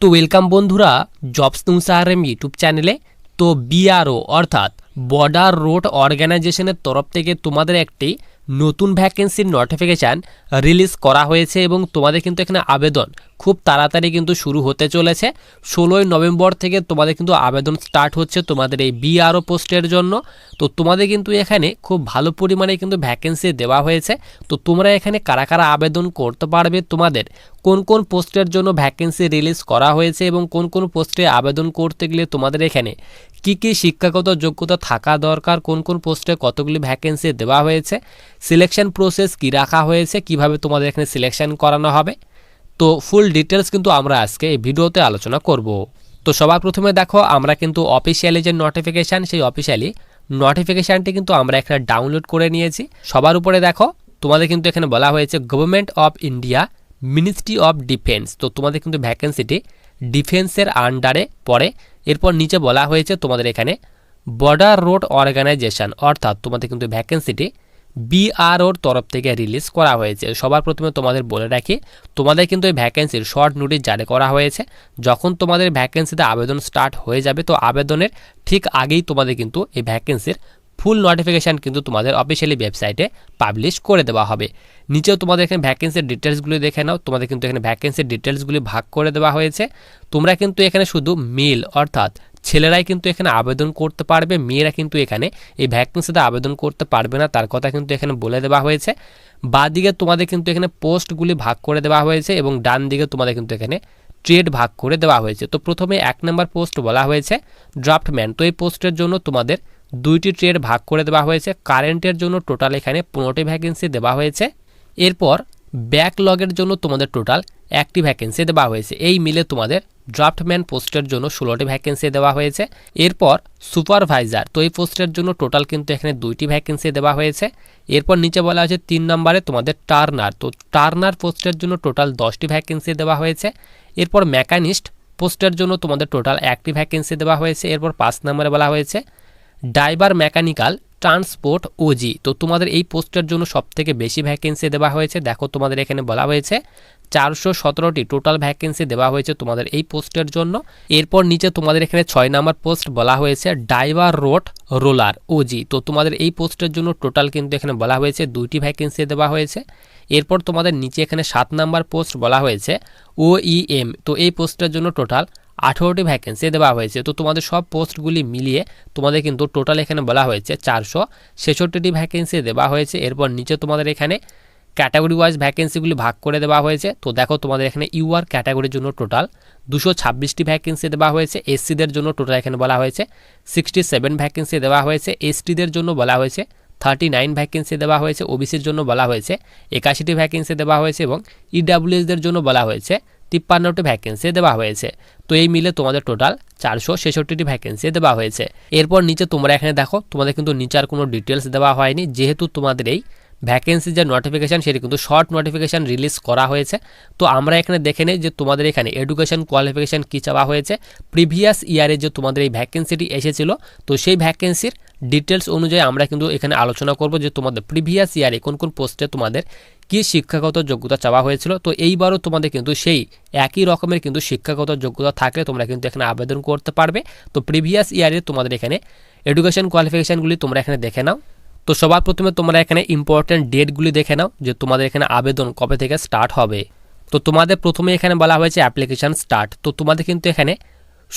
তো ওয়েলকাম বন্ধুরা jobs নুসাহারেম YouTube চ্যানেলে তো বিআরও অর্থাৎ বর্ডার রোড অর্গানাইজেশনের তরফ থেকে তোমাদের একটি নতুন ভ্যাকেন্সির নোটিফিকেশান রিলিজ করা হয়েছে এবং তোমাদের কিন্তু এখানে আবেদন খুব তাড়াতাড়ি কিন্তু শুরু হতে চলেছে। ষোলোই নভেম্বর থেকে তোমাদের কিন্তু আবেদন স্টার্ট হচ্ছে তোমাদের এই বিআরও পোস্টের জন্য। তো তোমাদের কিন্তু এখানে খুব ভালো পরিমাণে কিন্তু ভ্যাকেন্সি দেওয়া হয়েছে। তো তোমরা এখানে কারা কারা আবেদন করতে পারবে তোমাদের? কোন কোন পোস্টের জন্য ভ্যাকেন্সি রিলিজ করা হয়েছে এবং কোন কোন পোস্টে আবেদন করতে গেলে তোমাদের এখানে কি কি শিক্ষাগত যোগ্যতা থাকা দরকার, কোন কোন পোস্টে কতগুলি ভ্যাকেন্সি দেওয়া হয়েছে সিলেকশন প্রসেস কি রাখা হয়েছে, কীভাবে তোমাদের এখানে সিলেকশন করানো হবে। তো ফুল ডিটেলস কিন্তু আমরা আজকে এই ভিডিওতে আলোচনা করব। তো সবার প্রথমে দেখো, আমরা কিন্তু অফিসিয়ালি যে নোটিফিকেশান সেই অফিসিয়ালি নোটিফিকেশানটি কিন্তু আমরা এখানে ডাউনলোড করে নিয়েছি। সবার উপরে দেখো, তোমাদের কিন্তু এখানে বলা হয়েছে government of India ministry of defence তো তোমাদের কিন্তু ভ্যাকেন্সিটি ডিফেন্সের আন্ডারে পড়ে। এরপর নিচে বলা হয়েছে তোমাদের এখানে বর্ডার রোড অর্গানাইজেশন, অর্থাৎ তোমাদের কিন্তু ভ্যাকেন্সিটি বিআরওর তরফ থেকে রিলিজ করা হয়েছে। সবার প্রথমে তোমাদের বলে রাখি, তোমাদের কিন্তু এই ভ্যাকেন্সির শর্ট নোটিশ জারি করা হয়েছে। যখন তোমাদের ভ্যাকেন্সিতে আবেদন স্টার্ট হয়ে যাবে, তো আবেদনের ঠিক আগেই তোমাদের কিন্তু এই ভ্যাকেন্সির ফুল নোটিফিকেশান কিন্তু তোমাদের অফিসিয়ালি ওয়েবসাইটে পাবলিশ করে দেওয়া হবে। নিচেও তোমাদের এখানে ভ্যাকেন্সির ডিটেলসগুলি দেখে নাও। তোমাদের কিন্তু এখানে ভ্যাকেন্সির ডিটেলসগুলি ভাগ করে দেওয়া হয়েছে। তোমরা কিন্তু এখানে শুধু মেল অর্থাৎ ছেলেরাই কিন্তু এখানে আবেদন করতে পারবে, মেয়েরা কিন্তু এখানে এই ভ্যাকেন্সিতে আবেদন করতে পারবে না, তার কথা কিন্তু এখানে বলে দেওয়া হয়েছে। বা দিকে তোমাদের কিন্তু এখানে পোস্টগুলি ভাগ করে দেওয়া হয়েছে এবং ডান দিকে তোমাদের কিন্তু এখানে ট্রেড ভাগ করে দেওয়া হয়েছে। তো প্রথমে এক নম্বর পোস্ট বলা হয়েছে ড্রাফটম্যান তো এই পোস্টের জন্য তোমাদের দুইটি ট্রেড ভাগ করে দেওয়া হয়েছে। কারেন্টের জন্য টোটাল এখানে পনেরোটি ভ্যাকেন্সি দেওয়া হয়েছে। এরপর ব্যাকলগের জন্য তোমাদের টোটাল একটি ভ্যাকেন্সি দেওয়া হয়েছে। এই মিলে তোমাদের ড্রাফটম্যান পোস্টের জন্য ষোলোটি ভ্যাকেন্সি দেওয়া হয়েছে। এরপর সুপারভাইজার তো এই পোস্টের জন্য টোটাল কিন্তু এখানে দুইটি ভ্যাকেন্সি দেওয়া হয়েছে। এরপর নিচে বলা হয়েছে তিন নম্বরে তোমাদের টার্নার তো টার্নার পোস্টের জন্য টোটাল দশটি ভ্যাকেন্সি দেওয়া হয়েছে। এরপর মেকানিস্ট পোস্টের জন্য তোমাদের টোটাল একটি ভ্যাকেন্সি দেওয়া হয়েছে। এরপর পাঁচ নম্বরে বলা হয়েছে ড্রাইভার মেকানিক্যাল ট্রান্সপোর্ট ওজি তো তোমাদের এই পোস্টের জন্য সবথেকে বেশি ভ্যাকেন্সি দেওয়া হয়েছে। দেখো তোমাদের এখানে বলা হয়েছে, চারশো সতেরোটি টোটাল ভ্যাকেন্সি দেওয়া হয়েছে তোমাদের এই পোস্টের জন্য। এরপর নিচে তোমাদের এখানে ছয় নাম্বার পোস্ট বলা হয়েছে ড্রাইভার রোড রোলার ওজি তো তোমাদের এই পোস্টের জন্য টোটাল কিন্তু এখানে বলা হয়েছে, দুইটি ভ্যাকেন্সি দেওয়া হয়েছে। এরপর তোমাদের নিচে এখানে সাত নাম্বার পোস্ট বলা হয়েছে ওইএম তো এই পোস্টের জন্য টোটাল আঠেরোটি ভ্যাকেন্সি দেওয়া হয়েছে। তো তোমাদের সব পোস্টগুলি মিলিয়ে তোমাদের কিন্তু টোটাল এখানে বলা হয়েছে চারশো ছেষট্টিটি ভ্যাকেন্সি দেওয়া হয়েছে। এরপর নিচে তোমাদের এখানে ক্যাটাগরি ওয়াইজ ভ্যাকেন্সিগুলি ভাগ করে দেওয়া হয়েছে। তো দেখো তোমাদের এখানে ইউআর ক্যাটাগরির জন্য টোটাল দুশো ছাব্বিশটি ভ্যাকেন্সি দেওয়া হয়েছে। এসসিদের জন্য টোটাল এখানে বলা হয়েছে সিক্সটি সেভেন ভ্যাকেন্সি দেওয়া হয়েছে। এসটিদের জন্য বলা হয়েছে থার্টি নাইন ভ্যাকেন্সি দেওয়া হয়েছে। ওবিসির জন্য বলা হয়েছে একাশিটি ভ্যাকেন্সি দেওয়া হয়েছে এবং ইডাব্লিউএসদের জন্য বলা হয়েছে তিপ্পান্নটি ভ্যাকেন্সি দেওয়া হয়েছে। তো এই মিলে তোমাদের টোটাল চারশো ছেষট্টিটি ভ্যাকেন্সি দেওয়া হয়েছে। এরপর নিচে তোমরা এখানে দেখো, তোমাদের কিন্তু নিচে আর কোনো ডিটেলস দেওয়া হয়নি। যেহেতু তোমাদের এই ভ্যাকেন্সি যে নোটিফিকেশান সেটি কিন্তু শর্ট নোটিফিকেশান রিলিজ করা হয়েছে। তো আমরা এখানে দেখে নিই যে তোমাদের এখানে এডুকেশন কোয়ালিফিকেশান কী চাওয়া হয়েছে। প্রিভিয়াস ইয়ারে যে তোমাদের এই ভ্যাকেন্সিটি এসেছিল, তো সেই ভ্যাকেন্সির ডিটেলস অনুযায়ী আমরা কিন্তু এখানে আলোচনা করব যে তোমাদের প্রিভিয়াস ইয়ারে কোন কোন পোস্টে তোমাদের কি শিক্ষাগত যোগ্যতা চাওয়া হয়েছিল। তো এইবারও তোমাদের কিন্তু সেই একই রকমের কিন্তু শিক্ষাগত যোগ্যতা থাকলে তোমরা কিন্তু এখানে আবেদন করতে পারবে। তো প্রিভিয়াস ইয়ারে তোমাদের এখানে এডুকেশন কোয়ালিফিকেশানগুলি তোমরা এখানে দেখে নাও। তো সবার প্রথমে তোমরা এখানে ইম্পর্ট্যান্ট ডেটগুলি দেখে নাও যে তোমাদের এখানে আবেদন কবে থেকে স্টার্ট হবে। তো তোমাদের প্রথমে এখানে বলা হয়েছে অ্যাপ্লিকেশান স্টার্ট তো তোমাদের কিন্তু এখানে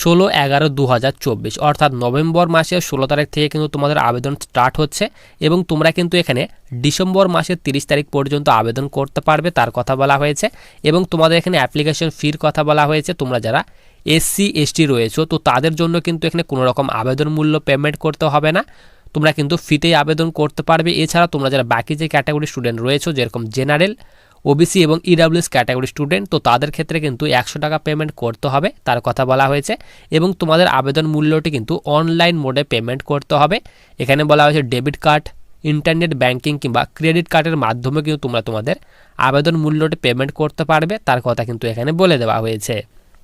ষোলো এগারো দু হাজার চব্বিশ। অর্থাৎ নভেম্বর মাসের ষোলো তারিখ থেকে কিন্তু তোমাদের আবেদন স্টার্ট হচ্ছে এবং তোমরা কিন্তু এখানে ডিসেম্বর মাসের তিরিশ তারিখ পর্যন্ত আবেদন করতে পারবে, তার কথা বলা হয়েছে। এবং তোমাদের এখানে অ্যাপ্লিকেশন ফির কথা বলা হয়েছে, তোমরা যারা এসসি এসটি রয়েছো, তো তাদের জন্য কিন্তু এখানে কোনো রকম আবেদন মূল্য পেমেন্ট করতে হবে না। তোমরা কিন্তু ফিতেই আবেদন করতে পারবে। এছাড়া তোমরা যারা বাকি যে ক্যাটাগরি স্টুডেন্ট রয়েছে, যেরকম জেনারেল ওবিসি এবং ইডাব্লিউএস ক্যাটাগরি স্টুডেন্ট তো তাদের ক্ষেত্রে কিন্তু একশো টাকা পেমেন্ট করতে হবে, তার কথা বলা হয়েছে। এবং তোমাদের আবেদন মূল্যটি কিন্তু অনলাইন মোডে পেমেন্ট করতে হবে। এখানে বলা হয়েছে ডেবিট কার্ড ইন্টারনেট ব্যাংকিং কিংবা ক্রেডিট কার্ডের মাধ্যমে কিন্তু তোমরা তোমাদের আবেদন মূল্যটি পেমেন্ট করতে পারবে, তার কথা কিন্তু এখানে বলে দেওয়া হয়েছে।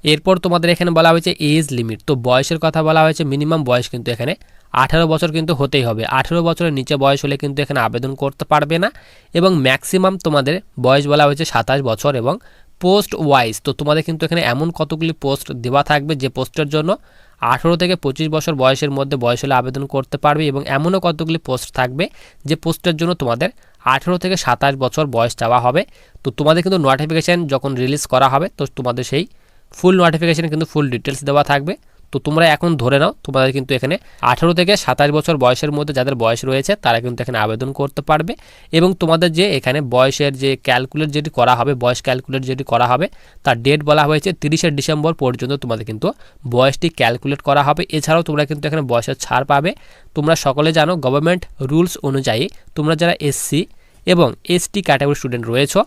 এরপর তোমাদের এখানে বলা হয়েছে এজ লিমিট তো বয়সের কথা বলা হয়েছে মিনিমাম বয়স কিন্তু এখানে আঠারো বছর কিন্তু হতেই হবে। আঠেরো বছরের নিচে বয়স হলে কিন্তু এখানে আবেদন করতে পারবে না এবং ম্যাক্সিমাম তোমাদের বয়স বলা হয়েছে সাতাশ বছর এবং পোস্ট ওয়াইজ তো তোমাদের কিন্তু এখানে এমন কতগুলি পোস্ট দেওয়া থাকবে যে পোস্টের জন্য আঠেরো থেকে পঁচিশ বছর বয়সের মধ্যে বয়স হলে আবেদন করতে পারবে এবং এমনও কতগুলি পোস্ট থাকবে যে পোস্টের জন্য তোমাদের আঠেরো থেকে সাতাশ বছর বয়স চাওয়া হবে। তো তোমাদের কিন্তু নোটিফিকেশান যখন রিলিজ করা হবে, তো তোমাদের সেই ফুল নোটিফিকেশানে কিন্তু ফুল ডিটেলস দেওয়া থাকবে। তো তোমরা এখন ধরে নাও, তোমাদের কিন্তু এখানে আঠেরো থেকে সাতাশ বছর বয়সের মধ্যে যাদের বয়স রয়েছে, তারা কিন্তু এখানে আবেদন করতে পারবে। এবং তোমাদের যে এখানে বয়সের যে ক্যালকুলেট যেটি করা হবে, বয়স ক্যালকুলেট যেটি করা হবে, তার ডেট বলা হয়েছে তিরিশে ডিসেম্বর পর্যন্ত তোমাদের কিন্তু বয়সটি ক্যালকুলেট করা হবে। এছাড়াও তোমরা কিন্তু এখানে বয়সের ছাড় পাবে। তোমরা সকলে জানো গভর্নমেন্ট রুলস অনুযায়ী তোমরা যারা এসসি এবং এসটি ক্যাটাগরি স্টুডেন্ট রয়েছে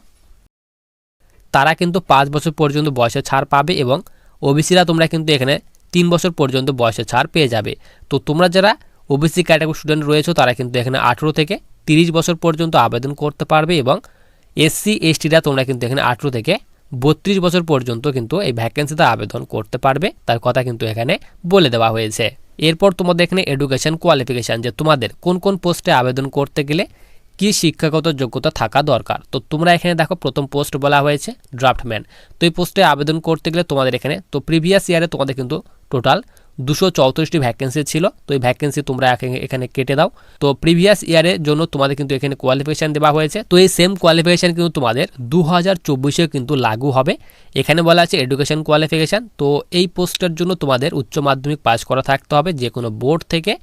তারা কিন্তু পাঁচ বছর পর্যন্ত বয়সে ছাড় পাবে এবং ওবিসিরা তোমরা কিন্তু এখানে তিন বছর পর্যন্ত বয়সে ছাড় পেয়ে যাবে। তো তোমরা যারা ওবিসি ক্যাটাগরি স্টুডেন্ট রয়েছে, তারা কিন্তু এখানে আঠেরো থেকে তিরিশ বছর পর্যন্ত আবেদন করতে পারবে এবং এসসি, এসটিরা তোমরা কিন্তু এখানে আঠেরো থেকে বত্রিশ বছর পর্যন্ত কিন্তু এই ভ্যাকেন্সিতে আবেদন করতে পারবে। তার কথা কিন্তু এখানে বলে দেওয়া হয়েছে। এরপর তোমাদের এখানে এডুকেশন কোয়ালিফিকেশান যে তোমাদের কোন কোন পোস্টে আবেদন করতে গেলে কি শিক্ষাগত যোগ্যতা থাকা দরকার? তো তোমরা এখানে দেখো প্রথম পোস্ট বলা হয়েছে, ড্রাফটম্যান। তো এই পোস্টে আবেদন করতে গেলে তোমাদের এখানে, তো প্রিভিয়াস ইয়ারে তোমাদের কিন্তু টোটাল দুশো চৌত্রিশটি ভ্যাকেন্সি ছিল। তো এই ভ্যাকেন্সি তোমরা এখানে- কেটে দাও। তো প্রিভিয়াস ইয়ারের জন্য তোমাদের কিন্তু এখানে কোয়ালিফিকেশান দেওয়া হয়েছে। তো এই সেম কোয়ালিফিকেশান কিন্তু তোমাদের দু হাজার চব্বিশে কিন্তু লাগু হবে। এখানে বলা আছে এডুকেশন কোয়ালিফিকেশান তো এই পোস্টের জন্য তোমাদের উচ্চ মাধ্যমিক পাস করা থাকতে হবে যে কোনো বোর্ড থেকে।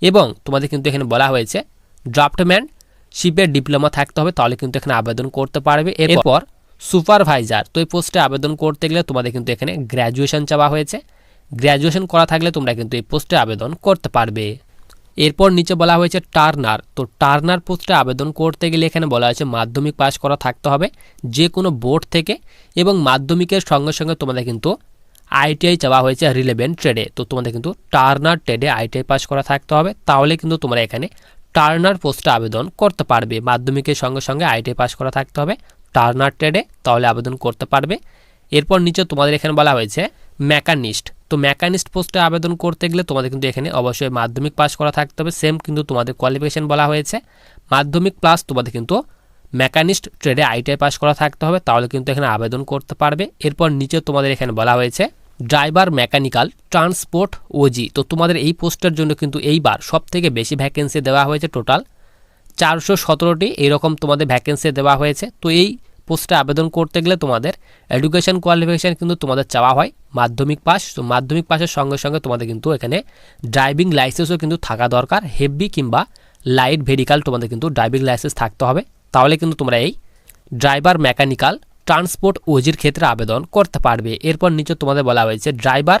এবং তোমাদের কিন্তু এখানে বলা হয়েছে, ড্রাফটম্যান শিপের ডিপ্লোমা থাকতে হবে, তাহলে কিন্তু এখানে আবেদন করতে পারবে। এরপর সুপারভাইজার, তো এই পোস্টে আবেদন করতে গেলে তোমাদের কিন্তু এখানে গ্র্যাজুয়েশন চাওয়া হয়েছে। গ্র্যাজুয়েশন করা থাকলে তোমরা কিন্তু এই পোস্টে আবেদন করতে পারবে। এরপর নিচে বলা হয়েছে টার্নার, তো টার্নার পোস্টে আবেদন করতে গেলে এখানে বলা হয়েছে মাধ্যমিক পাস করা থাকতে হবে যে কোনো বোর্ড থেকে, এবং মাধ্যমিকের সঙ্গে সঙ্গে তোমাদের কিন্তু আইটিআই চাওয়া হয়েছে রিলেভেন্ট ট্রেডে। তো তোমাদের কিন্তু টার্নার ট্রেডে আইটিআই পাস করা থাকতে হবে, তাহলে কিন্তু তোমরা এখানে টার্নার পোস্টে আবেদন করতে পারবে। মাধ্যমিকের সঙ্গে সঙ্গে আইটিআই পাস করা থাকতে হবে। টার্নার ট্রেডে তাহলে আবেদন করতে পারবে। এরপর নিচে তোমাদের এখানে বলা হয়েছে, মেকানিস্ট। তো মেকানিস্ট পোস্টে আবেদন করতে গেলে তোমাদের কিন্তু এখানে অবশ্যই মাধ্যমিক পাস করা থাকতে হবে। সেম কিন্তু তোমাদের কোয়ালিফিকেশন বলা হয়েছে। মাধ্যমিক প্লাস তোমাদের কিন্তু মেকানিস্ট ট্রেডে আইটিআই পাস করা থাকতে হবে। তাহলে কিন্তু এখানে আবেদন করতে পারবে। এরপর নিচে তোমাদের এখানে বলা হয়েছে ড্রাইভার মেকানিক্যাল, ট্রান্সপোর্ট ওজি। তো তোমাদের এই পোস্টের জন্য কিন্তু এইবার সব থেকে বেশি ভ্যাকেন্সি দেওয়া হয়েছে টোটাল চারশো সতেরোটি, এরকম তোমাদের ভ্যাকেন্সি দেওয়া হয়েছে। তো এই পোস্টে আবেদন করতে গেলে তোমাদের এডুকেশন কোয়ালিফিকেশান কিন্তু তোমাদের চাওয়া হয়, মাধ্যমিক পাস। তো মাধ্যমিক পাসের সঙ্গে সঙ্গে তোমাদের কিন্তু এখানে ড্রাইভিং লাইসেন্সও কিন্তু থাকা দরকার, হেভি কিংবা লাইট ভেহিকাল তোমাদের কিন্তু ড্রাইভিং লাইসেন্স থাকতে হবে। তাহলে কিন্তু তোমরা এই ড্রাইভার মেকানিক্যাল ট্রান্সপোর্ট ওজির ক্ষেত্রে আবেদন করতে পারবে। এরপর নিচে তোমাদের বলা হয়েছে, ড্রাইভার,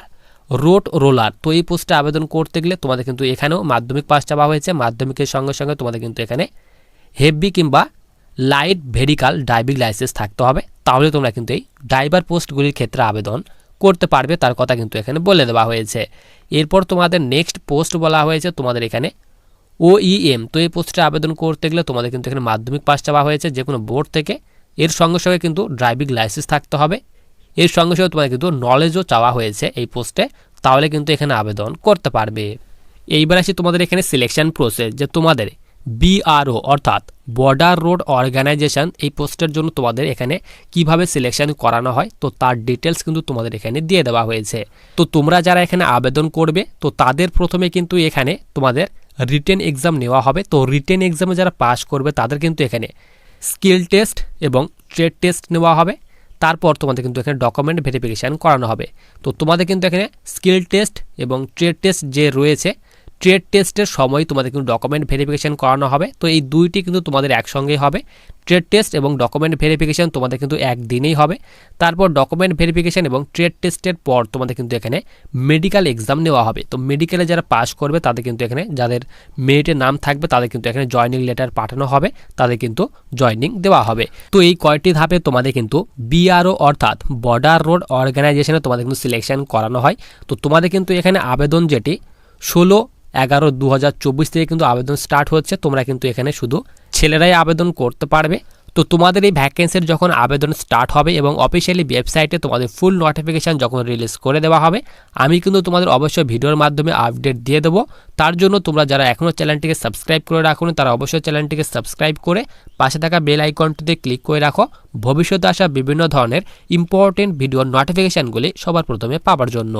রোড রোলার। তো এই পোস্টে আবেদন করতে গেলে তোমাদের কিন্তু এখানেও মাধ্যমিক পাস চাওয়া হয়েছে। মাধ্যমিকের সঙ্গে সঙ্গে তোমাদের কিন্তু এখানে হেভি কিংবা লাইট ভেহিকাল ড্রাইভিং লাইসেন্স থাকতে হবে। তাহলে তোমরা কিন্তু এই ড্রাইভার পোস্টগুলির ক্ষেত্রে আবেদন করতে পারবে, তার কথা কিন্তু এখানে বলে দেওয়া হয়েছে। এরপর তোমাদের নেক্সট পোস্ট বলা হয়েছে, তোমাদের এখানে ওইএম তো এই পোস্টে আবেদন করতে গেলে তোমাদের কিন্তু এখানে মাধ্যমিক পাস চাওয়া হয়েছে যে কোনো বোর্ড থেকে। এর সঙ্গে সঙ্গে কিন্তু ড্রাইভিং লাইসেন্স থাকতে হবে। এর সঙ্গে সঙ্গে তোমাদের কিন্তু নলেজও চাওয়া হয়েছে এই পোস্টে তাহলে কিন্তু এখানে আবেদন করতে পারবে। এইবার আসি তোমাদের এখানে সিলেকশন প্রসেস যে তোমাদের বিআরও অর্থাৎ বর্ডার রোড অর্গানাইজেশন এই পোস্টের জন্য তোমাদের এখানে কীভাবে সিলেকশন করানো হয়, তো তার ডিটেলস কিন্তু তোমাদের এখানে দিয়ে দেওয়া হয়েছে। তো তোমরা যারা এখানে আবেদন করবে, তো তাদের প্রথমে কিন্তু এখানে তোমাদের রিটেন এক্সাম নেওয়া হবে। তো রিটেন এক্সামে যারা পাস করবে, তাদের কিন্তু এখানে স্কিল টেস্ট এবং ট্রেড টেস্ট নেওয়া হবে। তারপর তোমাদের কিন্তু এখানে ডকুমেন্ট ভেরিফিকেশান করানো হবে। তো তোমাদের কিন্তু এখানে স্কিল টেস্ট এবং ট্রেড টেস্ট যে রয়েছে ট্রেড টেস্টের সময় তোমাদের কিন্তু ডকুমেন্ট ভেরিফিকেশান করানো হবে। তো এই দুইটি কিন্তু তোমাদের একসঙ্গেই হবে। ট্রেড টেস্ট এবং ডকুমেন্ট ভেরিফিকেশান তোমাদের কিন্তু একদিনেই হবে। তারপর ডকুমেন্ট ভেরিফিকেশান এবং ট্রেড টেস্টের পর তোমাদের কিন্তু এখানে মেডিকেল এক্সাম নেওয়া হবে। তো মেডিকেলে যারা পাস করবে, তাদের কিন্তু এখানে যাদের মেরিটের নাম থাকবে, তাদের কিন্তু এখানে জয়নিং লেটার পাঠানো হবে। তাদের কিন্তু জয়নিং দেওয়া হবে। তো এই কয়টি ধাপে তোমাদের কিন্তু বিআরও অর্থাৎ বর্ডার রোড অর্গানাইজেশনে তোমাদের কিন্তু সিলেকশন করানো হয়। তো তোমাদের কিন্তু এখানে আবেদন যেটি ষোলো এগারো দু থেকে কিন্তু আবেদন স্টার্ট হচ্ছে, তোমরা কিন্তু এখানে শুধু ছেলেরাই আবেদন করতে পারবে। তো তোমাদের এই ভ্যাকেন্সির যখন আবেদন স্টার্ট হবে এবং অফিসিয়ালি ওয়েবসাইটে তোমাদের ফুল নোটিফিকেশান যখন রিলিজ করে দেওয়া হবে, আমি কিন্তু তোমাদের অবশ্যই ভিডিওর মাধ্যমে আপডেট দিয়ে দেবো। তার জন্য তোমরা যারা এখনও চ্যানেলটিকে সাবস্ক্রাইব করে রাখুন, তারা অবশ্যই চ্যানেলটিকে সাবস্ক্রাইব করে পাশে থাকা বেল আইকনটিতে ক্লিক করে রাখো। ভবিষ্যতে আসা বিভিন্ন ধরনের ইম্পর্টেন্ট ভিডিওর নোটিফিকেশানগুলি সবার প্রথমে পাওয়ার জন্য।